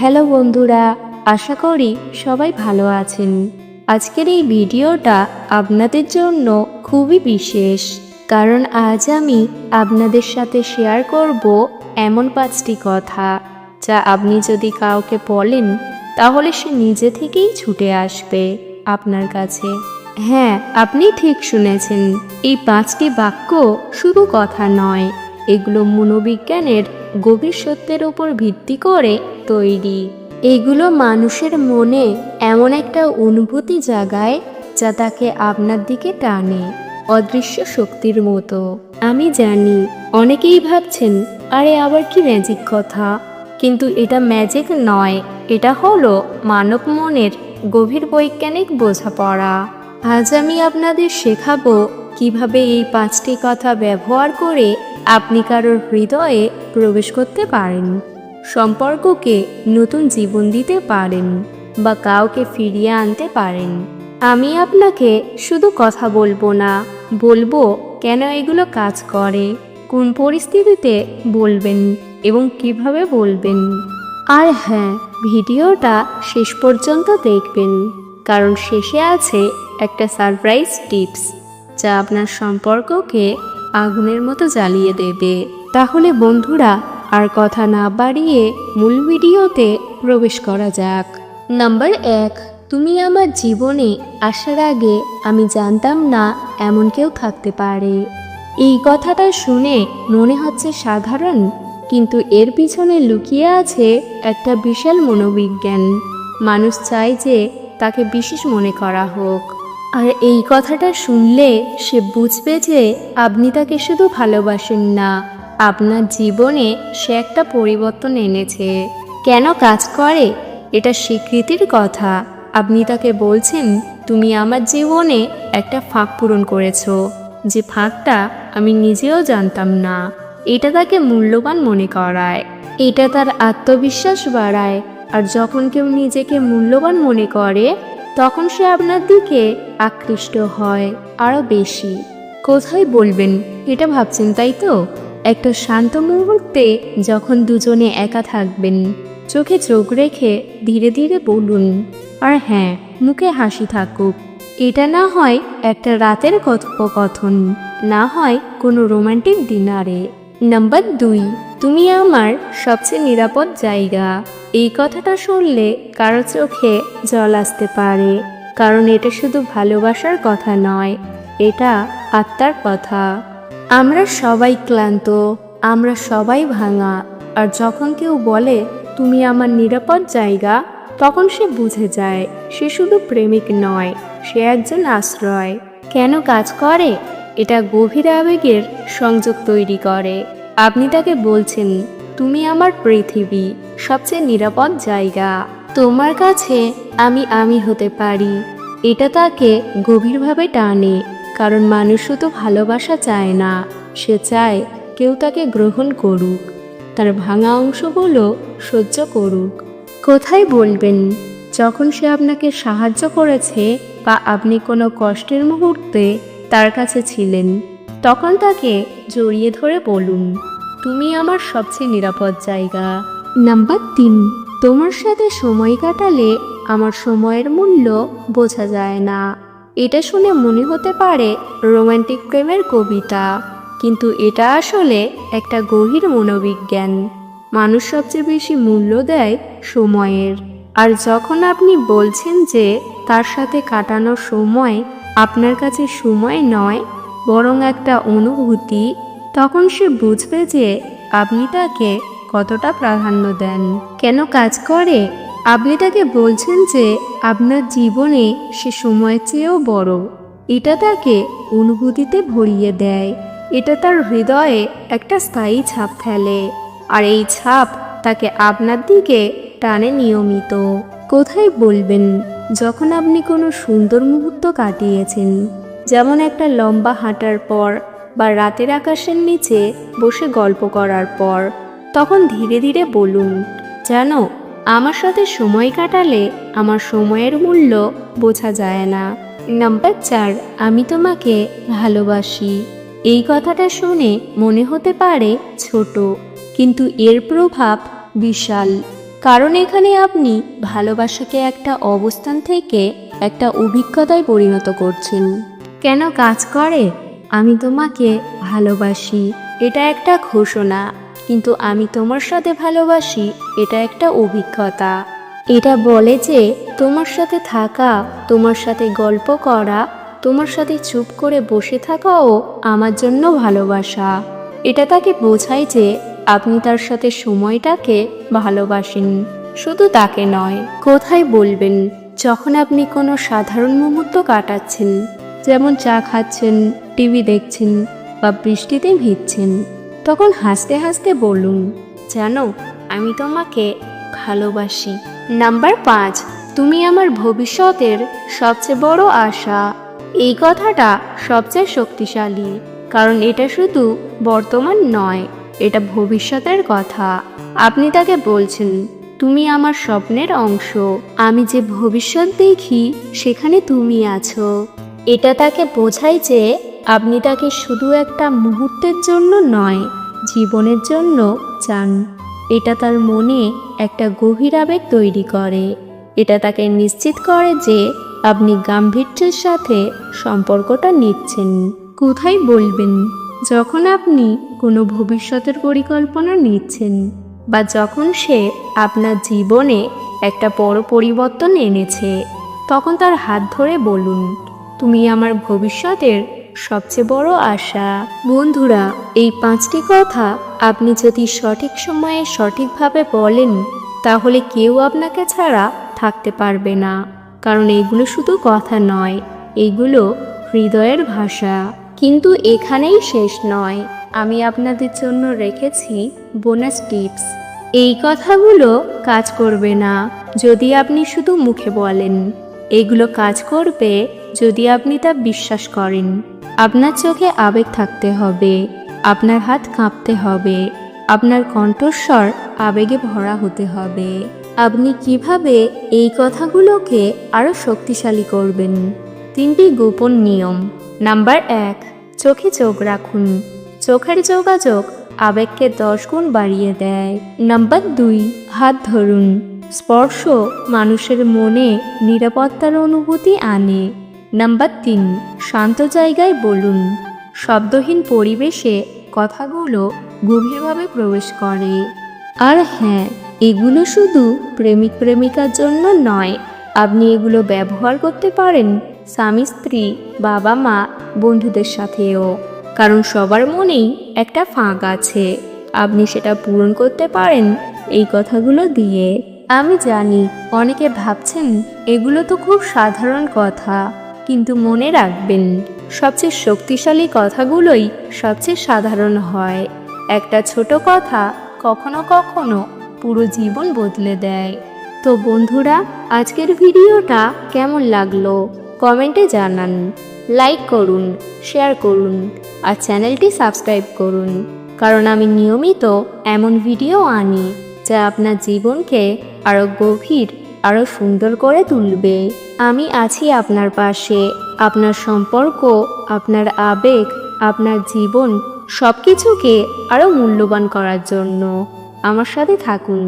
Hello বন্ধুরা, আশা করি সবাই ভালো আছেন। আজকের এই ভিডিওটা আপনাদের জন্য খুবই বিশেষ, কারণ আজ আমি আপনাদের সাথে শেয়ার করব এমন পাঁচটি কথা, যা আপনি যদি কাউকে বলেন, তাহলে সে নিজে থেকেই ছুটে আসবে আপনার কাছে। হ্যাঁ আপনি ঠিক শুনেছেন, এই পাঁচটি বাক্য শুধু কথা নয়, এগুলো মনোবিজ্ঞানের গভীর সত্যের উপর ভিত্তি করে তৈরি। এগুলো মানুষের মনে এমন একটা অনুভূতি জাগায় যা তাকে আপনার দিকে টানে, অদৃশ্য শক্তির মতো। আমি জানি, অনেকেই ভাবছেন, আরে, আবার কি ম্যাজিক কথা? কিন্তু এটা ম্যাজিক নয়, এটা হলো মানব মনের গভীর বৈজ্ঞানিক বোঝাপড়া। আজ আমি আপনাদের শেখাবো কীভাবে এই পাঁচটি কথা ব্যবহার করে আপনি কারোর হৃদয়ে প্রবেশ করতে পারেন। সম্পর্ককে নতুন জীবন দিতে পারেন বা কাউকে ফিরিয়ে আনতে পারেন। আমি আপনাকে শুধু কথা বলব না, বলব কেন এগুলো কাজ করে, কোন পরিস্থিতিতে বলবেন এবং কীভাবে বলবেন। আর হ্যাঁ ভিডিওটা শেষ পর্যন্ত দেখবেন, কারণ শেষে আছে একটা সারপ্রাইজ টিপস, যা আপনার সম্পর্ককে আগুনের মতো জ্বালিয়ে দেবে। তাহলে বন্ধুরা আর কথা না বাড়িয়ে মূল ভিডিওতে প্রবেশ করা যাক। নাম্বার এক, তুমি আমার জীবনে আসার আগে আমি জানতাম না এমন কেউ থাকতে পারে। এই কথাটা শুনে মনে হচ্ছে সাধারণ, কিন্তু এর পিছনে লুকিয়ে আছে একটা বিশাল মনোবিজ্ঞান। মানুষ চায় যে তাকে বিশেষ মনে করা হোক। আর এই কথাটা শুনলে সে বুঝবে যে আপনি তাকে শুধু ভালোবাসেন না আপনার জীবনে সে একটা পরিবর্তন এনেছে। কেন কাজ করে? এটা স্বীকৃতির কথা। আপনি তাকে বলছেন, তুমি আমার জীবনে একটা ফাঁক পূরণ করেছ। যে ফাঁকটা আমি নিজেও জানতাম না। এটা তাকে মূল্যবান মনে করায়। এটা তার আত্মবিশ্বাস বাড়ায়। আর যখন কেউ নিজেকে মূল্যবান মনে করে, তখন সে আপনার দিকে আকৃষ্ট হয় আরও বেশি। কোথায় বলবেন? এটা ভাবছেন তাই তো? একটা শান্ত মুহূর্তে যখন দুজনে একা থাকবেন, চোখে চোখ রেখে ধীরে ধীরে বলুন, আর হ্যাঁ মুখে হাসি থাকুক। এটা না হয় একটা রাতের কথোপকথন, না হয় কোনো রোমান্টিক ডিনারে। নাম্বার দুই, তুমি আমার সবচেয়ে নিরাপদ জায়গা। এই কথাটা শুনলে কারও চোখে জল আসতে পারে, কারণ এটা শুধু ভালোবাসার কথা নয়, এটা আত্মার কথা। আমরা সবাই ক্লান্ত, আমরা সবাই ভাঙা, আর যখন কেউ বলে, তুমি আমার নিরাপদ জায়গা, তখন সে বুঝে যায়, সে শুধু প্রেমিক নয়, সে একজন আশ্রয়। কেন কাজ করে? এটা গভীর আবেগের সংযোগ তৈরি করে। আপনি তাকে বলছেন, তুমি আমার পৃথিবী, সবচেয়ে নিরাপদ জায়গা। তোমার কাছে আমি আমি হতে পারি। এটা তাকে গভীরভাবে টানে। কারণ মানুষ শুধু ভালোবাসা চায় না। সে চায় কেউ তাকে গ্রহণ করুক। তার ভাঙা অংশগুলো সহ্য করুক। কোথায় বলবেন? যখন সে আপনাকে সাহায্য করেছে বা আপনি কোনো কষ্টের মুহূর্তে তার কাছে ছিলেন, তখন তাকে জড়িয়ে ধরে বলুন, তুমি আমার সবচেয়ে নিরাপদ জায়গা। নাম্বার তিন, তোমার সাথে সময় কাটালে আমার সময়ের মূল্য বোঝা যায় না। এটা শুনে মনে হতে পারে রোমান্টিক প্রেমের কবিতা, কিন্তু এটা আসলে একটা গভীর মনোবিজ্ঞান। মানুষ সবচেয়ে বেশি মূল্য দেয় সময়ের। আর যখন আপনি বলছেন যে তার সাথে কাটানোর সময় আপনার কাছে সময় নয়, বরং একটা অনুভূতি, তখন সে বুঝবে যে আপনি তাকে কতটা প্রাধান্য দেন। কেন কাজ করে? আপনি তাকে বলছেন যে আপনার জীবনে সে সময়ের চেয়েও বড়। এটা তাকে অনুভূতিতে ভরিয়ে দেয়। এটা তার হৃদয়ে একটা স্থায়ী ছাপ ফেলে। আর এই ছাপ তাকে আপনার দিকে টানে নিয়মিত। কোথায় বলবেন? যখন আপনি কোনো সুন্দর মুহূর্ত কাটিয়েছেন, যেমন একটা লম্বা হাঁটার পর বা রাতের আকাশের নিচে বসে গল্প করার পর, তখন ধীরে ধীরে বলুন, জানো আমার সাথে সময় কাটালে আমার সময়ের মূল্য বোঝা যায় না। নাম্বার চার, আমি তোমাকে ভালোবাসি। এই কথাটা শুনে মনে হতে পারে ছোট, কিন্তু এর প্রভাব বিশাল। কারণ এখানে আপনি ভালোবাসাকে একটা অবস্থান থেকে একটা অভিজ্ঞতায় পরিণত করছেন। কেন কাজ করে? আমি তোমাকে ভালোবাসি। এটা একটা ঘোষণা। কিন্তু আমি তোমার সাথে ভালোবাসি, এটা একটা অভিজ্ঞতা। এটা বলে যে, তোমার সাথে থাকা, তোমার সাথে গল্প করা, তোমার সাথে চুপ করে বসে থাকাও আমার জন্য ভালোবাসা। এটা তাকে বোঝায় যে, আপনি তার সাথে সময়টাকে ভালোবাসেন। শুধু তাকে নয়, কোথায় বলবেন, যখন আপনি কোনো সাধারণ মুহূর্ত কাটাচ্ছেন, যেমন চা খাচ্ছেন, টিভি দেখছেন বা বৃষ্টিতে ভিজছেন। তখন হাসতে হাসতে বলুন জানো, আমি তোমাকে ভালোবাসি। নাম্বার পাঁচ, তুমি আমার ভবিষ্যতের সবচেয়ে বড় আশা। এই কথাটা সবচেয়ে শক্তিশালী, কারণ এটা শুধু বর্তমান নয়, এটা ভবিষ্যতের কথা। আপনি তাকে বলছেন, তুমি আমার স্বপ্নের অংশ, আমি যে ভবিষ্যৎ দেখি, সেখানে তুমি আছো। এটা তাকে বোঝায় যে আপনি তাকে শুধু একটা মুহূর্তের জন্য নয়, জীবনের জন্য চান। এটা তার মনে একটা গভীর আবেগ তৈরি করে। এটা তাকে নিশ্চিত করে যে আপনি গাম্ভীর্যের সাথে সম্পর্কটা নিচ্ছেন। কোথায় বলবেন? যখন আপনি কোনো ভবিষ্যতের পরিকল্পনা নিচ্ছেন বা যখন সে আপনার জীবনে একটা বড় পরিবর্তন এনেছে, তখন তার হাত ধরে বলুন, তুমি আমার ভবিষ্যতের সবচেয়ে বড় আশা। বন্ধুরা, এই পাঁচটি কথা আপনি যদি সঠিক সময়ে সঠিকভাবে বলেন, তাহলে কেউ আপনাকে ছাড়া থাকতে পারবে না। কারণ এগুলো শুধু কথা নয়, এগুলো হৃদয়ের ভাষা। কিন্তু এখানেই শেষ নয়। আমি আপনাদের জন্য রেখেছি বোনাস টিপস এই কথাগুলো কাজ করবে না, যদি আপনি শুধু মুখে বলেন। এগুলো কাজ করবে যদি আপনি তা বিশ্বাস করেন, আপনার চোখে আবেগ থাকতে হবে, আপনার হাত কাঁপতে হবে, আপনার কণ্ঠস্বর আবেগে ভরা হতে হবে। আপনি কীভাবে এই কথাগুলোকে আরও শক্তিশালী করবেন? তিনটি গোপন নিয়ম। নাম্বার এক, চোখে চোখ রাখুন। চোখের যোগাযোগ আবেগকে দশ গুণ বাড়িয়ে দেয়। নাম্বার দুই, হাত ধরুন। স্পর্শ মানুষের মনে নিরাপত্তার অনুভূতি আনে। নাম্বার তিন, শান্ত জায়গায় বলুন। শব্দহীন পরিবেশে কথাগুলো গভীরভাবে প্রবেশ করে। আর হ্যাঁ এগুলো শুধু প্রেমিক প্রেমিকার জন্য নয়, আপনি এগুলো ব্যবহার করতে পারেন স্বামী, স্ত্রী, বাবা, মা, বন্ধুদের সাথেও। কারণ সবার মনেই একটা ফাঁক আছে। আপনি সেটা পূরণ করতে পারেন এই কথাগুলো দিয়ে। আমি জানি অনেকে ভাবছেন, এগুলো তো খুব সাধারণ কথা। কিন্তু মনে রাখবেন, সবচেয়ে শক্তিশালী কথাগুলোই সবচেয়ে সাধারণ হয়। একটা ছোট কথা কখনো কখনো পুরো জীবন বদলে দেয়। তো বন্ধুরা, আজকের ভিডিওটা কেমন লাগল? কমেন্টে জানান। লাইক করুন, শেয়ার করুন, আর চ্যানেলটি সাবস্ক্রাইব করুন। কারণ আমি নিয়মিত এমন ভিডিও আনি, যা আপনার জীবনকে আরও গভীর আরও সুন্দর করে তুলবে। আমি আছি আপনার পাশে। আপনার সম্পর্ক, আপনার আবেগ, আপনার জীবন সব কিছুকে আরও মূল্যবান করার জন্য। আমার সাথে থাকুন।